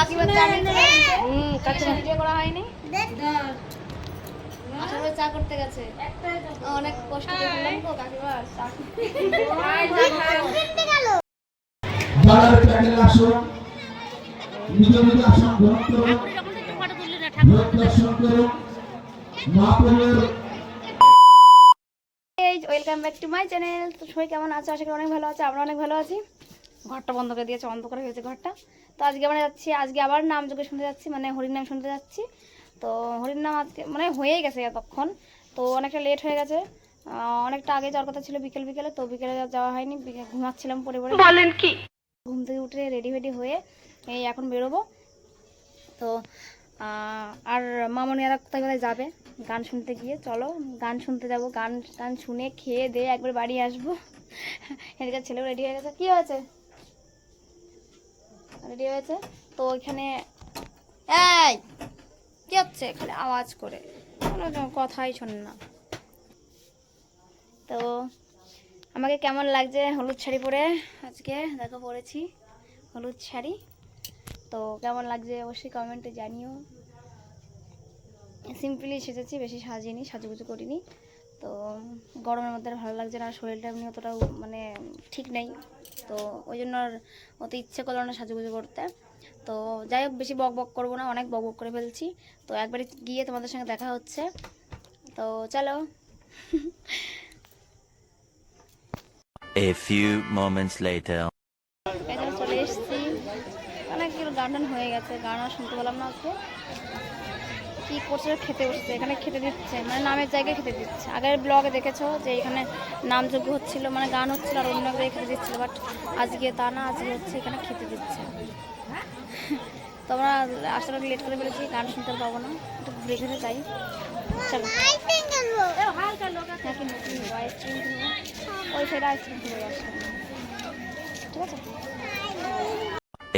কাকিমার হুম ভিডিও করা হয়নি? আসলে চা করতে গেছে। অনেক কষ্ট করে তো কাকিমা চা যারা প্যান্ডেল আসুন নিজ নিজ আসন গ্রহণ করুন ভোট দর্শন করুন মহাপ্রভুর এই welcome back to my channel তো সবাই কেমন আছে? আশা করি অনেক ভালো আছে আমরা অনেক ভালো আছি। ঘরটা বন্ধ করে দিয়েছে অন্ধকার হয়েছে ঘরটা। তো আজকে আমরা যাচ্ছি আজকে আবার নাম যোগে শুনতে যাচ্ছি মানে হরির নাম শুনতে যাচ্ছি। তো হরির নাম আজকে মানে হয়েই গেছে এতক্ষণ। তো অনেকটা লেট হয়ে গেছে। অনেকটা আগে যাওয়ার কথা ছিল বিকেল বিকেলে। তো বিকেলে যাওয়া হয়নি ঘুমাচ্ছিলাম পরে পরে বলেন কি? ঘুম থেকে উঠে রেডি ফেডি হয়ে এই এখন বেরোবো। তো আর মামনিয়ারা কোথায় কোথায় যাবে? গান শুনতে গিয়ে চলো গান শুনতে যাব গান গান শুনে খেয়ে দিয়ে একবার বাড়ি আসব। এদিকে ছেলেও রেডি হয়ে গেছে। কি হয়েছে? রেডি হয়েছে? তো ওইখানে এই, কি হচ্ছে খালি আওয়াজ করে। কোনো কথাই শোনে না। তো আমাকে কেমন লাগছে হলুদ শাড়ি পরে? আজকে দেখো পরেছি হলুদ শাড়ি। তো কেমন লাগছে অবশ্যই কমেন্টে জানিও। সিম্পলি সেজেছি, বেশি সাজিনি, সাজুগুজু করিনি। তো গরমের মধ্যে ভালো লাগছে না শরীরটা এমনি অতটাও মানে ঠিক নেই। তো ওই জন্য আর অত ইচ্ছে করল না সাজুগুজু করতে। তো যাই হোক বেশি বক বক করব না অনেক বক বক করে ফেলছি। তো একবারে গিয়ে তোমাদের সঙ্গে দেখা হচ্ছে। তো চলো। A few moments later. চলে এসেছি। অনেক গান টান হয়ে গেছে গান আর শুনতে পেলাম না আজকে কি করছে, খেতে বসেছে, এখানে খেতে দিচ্ছে মানে নামের জায়গায় খেতে দিচ্ছে। আগের ব্লগে দেখেছ যে এখানে নামযোগ্য হচ্ছিল মানে গান হচ্ছিল আর অন্য জায়গায় খেতে দিচ্ছিল বাট আজকে তা না, আজকে হচ্ছে এখানে খেতে দিচ্ছে। তোমরা আসলে লেট করে ফেলেছি, গান শুনতে পাবো না, একটু ঘুরে ঘুরে যাই। চলো। ওই সাইডে আইসক্রিম কিনে আসলাম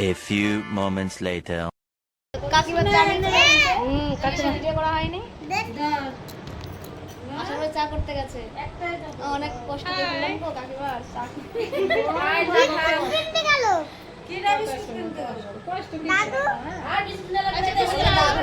A few moments later. কাকিমার চা নিতে হুম কাকিমা ভিডিও করা হয়নি? আসলে চা করতে গেছে। অনেক কষ্ট তো কাকিমা চা না বিস্কুট আমাকে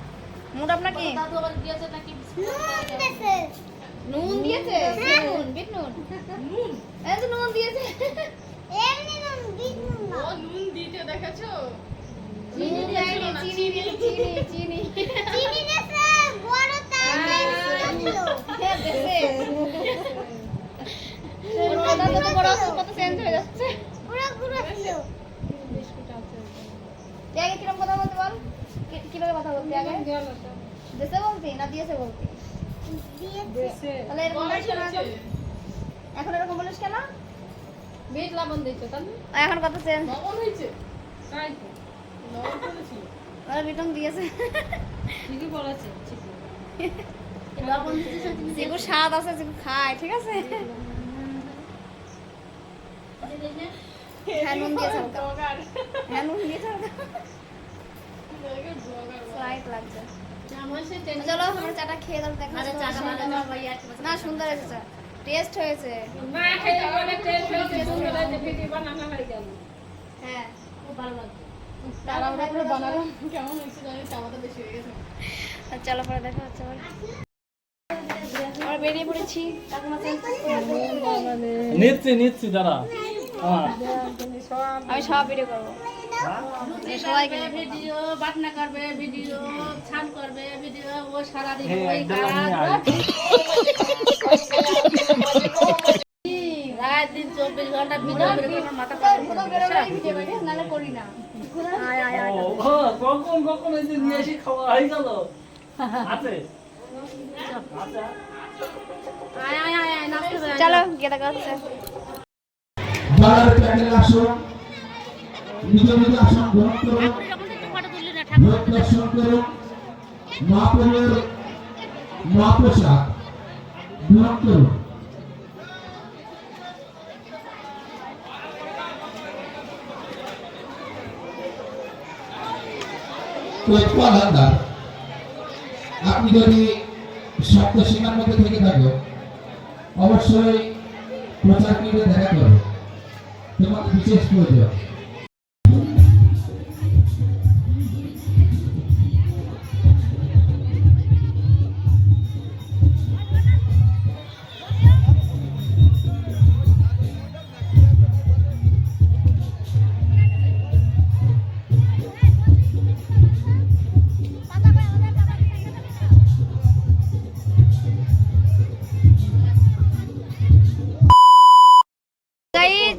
মুড আপনার কি নুন দিয়েছে? নুন বিট নুন। এই তো নুন দিয়েছে। চিনি দেয়নি, চিনি দিয়েছে, চিনি। চিনি হ্যাঁ, দেশে। ওর কথা যত বড় হচ্ছে তত চেঞ্জ হয়ে যাচ্ছে তুই আগে কীরকম কথা বলতে বল কি- কীভাবে কথা বলতে আগে দেশে বলতি না দিয়েছে বলতি তাহলে এরকম এখন? এখন এরকম বলিস কেন বেশ লবণ দিচ্ছ তাই না? এখন কথা চেঞ্জ লবণ হয়েছে তাই তো লবণ ওরা রিটন দিয়েছে ঠিকই বলেছে ঠিকই যেগু স্বাদ আছে যেগু খায় ঠিক আছে হ্যাঁ নুন দিয়েছে হ্যাঁ নুন দিয়েছে লাগছে। চলো আমরা চাটা খেয়ে দাও দেখা না সুন্দর হয়েছে। চা টেস্ট হয়েছে। হয়ে। হ্যাঁ হয়েছে হয়ে গেছে। আর চলো পরে দেখা হচ্ছে আবার। বেরিয়ে পড়েছি। নিচ্ছি নিচ্ছি দাঁড়া। হ্যাঁ। আমি সব ভিডিও করব। সবাইকে ভিডিও বাটনা করবে ভিডিও ছান করবে ভিডিও ও সারাদিন হ্যাঁ, ওই কাজ। রাত দিন চব্বিশ ঘণ্টা ভিডিও করে মাথা করে করি কখন কখন এই নিয়ে এসে খাওয়া হয়ে গেল? আছে। চলো গিয়ে দেখা হচ্ছে যারা প্যান্ডেল আসুন আপনি যদি সপ্ত সীমার মধ্যে থেকে থাকো অবশ্যই প্রচার কেন্দ্রে দেখা করো। তোমার বিশেষ প্রয়োজন।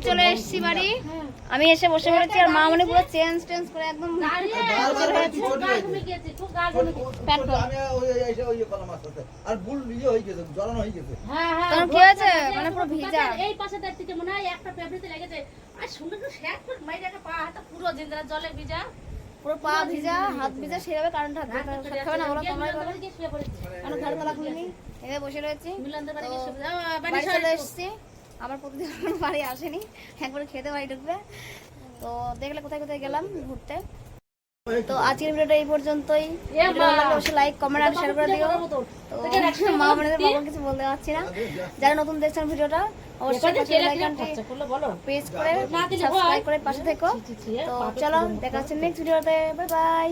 চলে এসেছি বাড়ি। আমি এসে বসে পড়েছি আর মা মনে পুরো চেঞ্জ টেঞ্জ করে একদম নিজে হয়ে গেছে জ্বলানো হয়ে গেছে। হ্যাঁ হ্যাঁ কি হয়েছে? মানে পুরো ভিজা। এই পাশে তার থেকে মনে হয় একটা ফেব্রিতে লেগেছে। আর সুন্দর করে শ্যাক করে মাইরে একটা পা হাতে পুরো জিন্দরা জলে ভিজা। পুরো পা ভিজা হাত ভিজা সেভাবে কারেন্ট হাত করে খাবে না গিয়ে শুয়ে পড়েছি। আমি ঘর তোলা খুলিনি এভাবে বসে রয়েছি। মিলনদের বাড়ি গিয়ে তো শুয়ে বাড়ি বাড়ি চলে এসেছি। আমার প্রতিদিন আমার বাড়ি আসেনি। একবার খেতে বাড়ি ঢুকবে। তো দেখলে কোথায় কোথায় গেলাম ঘুরতে। তো আজকের ভিডিওটা এই পর্যন্তই। অবশ্যই লাইক কমেন্ট আর শেয়ার করে দিও। তো মা বোনেদের বাবা কিছু বলতে পারছি না। যারা নতুন দেখছেন ভিডিওটা অবশ্যই। পেজ করে। সাবস্ক্রাইব করে পাশে থেকো। তো চলো। দেখা হচ্ছে নেক্সট ভিডিওতে। Bye bye